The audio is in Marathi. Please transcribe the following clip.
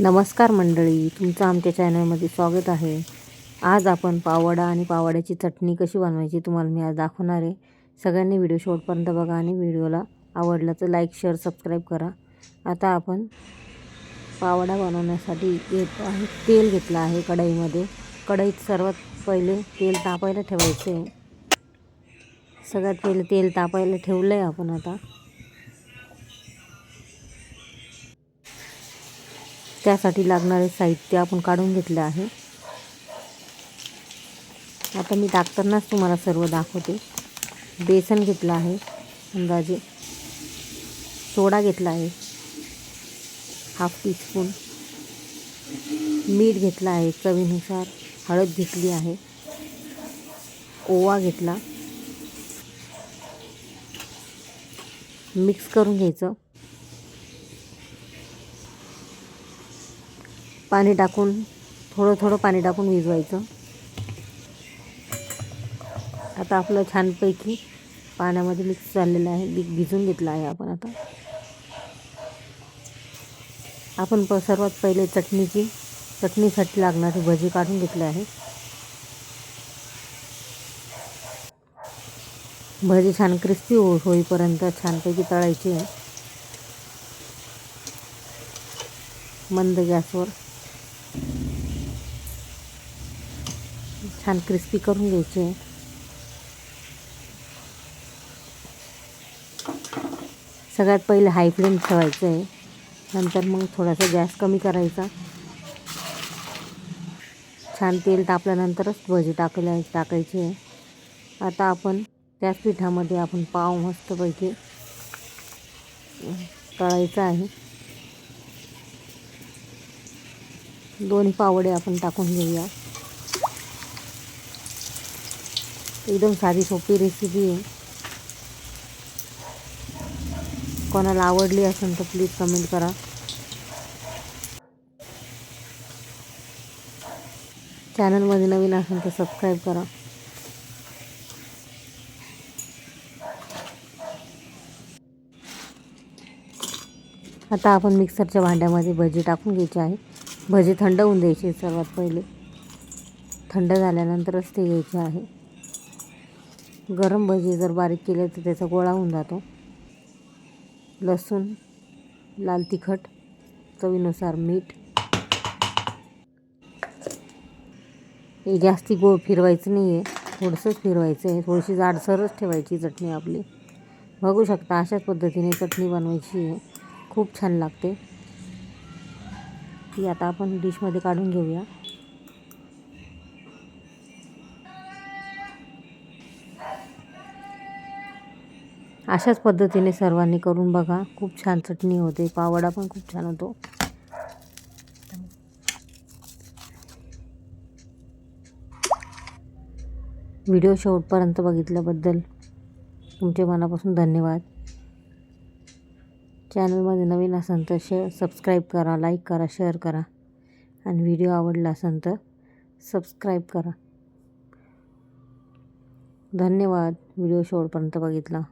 नमस्कार मंडळी तुमचं आमच्या चॅनलमध्ये स्वागत आहे. आज आपण पावडा आणि पावड्याची चटणी कशी बनवायची तुम्हाला मी आज दाखवणार आहे. सगळ्यांनी व्हिडिओ शेवटपर्यंत बघा आणि व्हिडिओला आवडलं तर लाईक शेअर सबस्क्राईब करा. आता आपण पावडा बनवण्यासाठी घेत आहे तेल घेतलं आहे कढईमध्ये. कढईत सर्वात पहिले तेल तापायला ठेवायचे आहे. सगळ्यात पहिले तेल तापायला ठेवलं आहे आपण आता. त्यासाठी लागणारे साहित्य आपण काढून घेतलं आहे. आता मी टाकतानाच तुम्हाला सर्व दाखवते. बेसन घेतलं आहे अंदाजे सोडा घेतला आहे हाफ टीस्पून मीठ घेतलं आहे चवीनुसार हळद घेतली आहे ओवा घेतला. मिक्स करून घ्यायचं. पाणी टाकून थोडं थोडं पाणी टाकून भिजवायचं. आता आपलं छानपैकी पाण्यामध्ये मिक्स झालेलं आहे. बी भिजून घेतलं आहे आपण आता. आपण प सर्वात पहिले चटणीची चटणीसाठी लागणारी भजी काढून घेतली आहे. भजी छान क्रिस्पी हो होईपर्यंत छानपैकी तळायची आहे. मंद गॅसवर. छान क्रिस्पी करून घ्यायचे. आहे सगळ्यात पहिले हाय फ्लेम ठेवायचं. आहे नंतर मग थोडासा गॅस कमी करायचा. छान तेल तापल्यानंतरच भजी टाकल्या टाकायची. आहे आता आपण त्याच पिठामध्ये आपण पाव मस्तपैकी तळायचा आहे. दोन्ही पावडे आपण टाकून घेऊया. एकदम साधी सोपी रेसिपी आहे. कोणाला आवडली असेल तर प्लीज कमेंट करा. चॅनलमध्ये नवीन असेल तर सबस्क्राईब करा. आता आपण मिक्सरच्या भांड्यामध्ये भजी टाकून घ्यायची आहे. भजी थंड होऊन द्यायची सर्वात पहिले. थंड झाल्यानंतरच ते घ्यायचे आहे. गरम भजी जर बारीक केले तर त्याचा गोळा होऊन जातो. लसूण लाल तिखट चवीनुसार मीठ. हे जास्ती गोळ फिरवायचं नाही आहे थोडंसंच फिरवायचं आहे थोडीशी जाडसरच ठेवायची चटणी आपली. बघू शकता अशाच पद्धतीने चटणी बनवायची. आहे खूप छान लागते. ती आता आपण डिशमध्ये काढून घेऊया. अशाच पद्धतीने सर्वांनी करून बघा. खूप छान चटणी होते. पावडा पण खूप छान होतो. व्हिडिओ शेवटपर्यंत बघितल्याबद्दल तुमचे मनापासून धन्यवाद. चॅनलमध्ये नवीन असाल तर शेअर सबस्क्राईब करा लाईक करा शेअर करा. आणि व्हिडिओ आवडला असेल तर सबस्क्राईब करा. धन्यवाद. व्हिडिओ शेवटपर्यंत बघितला.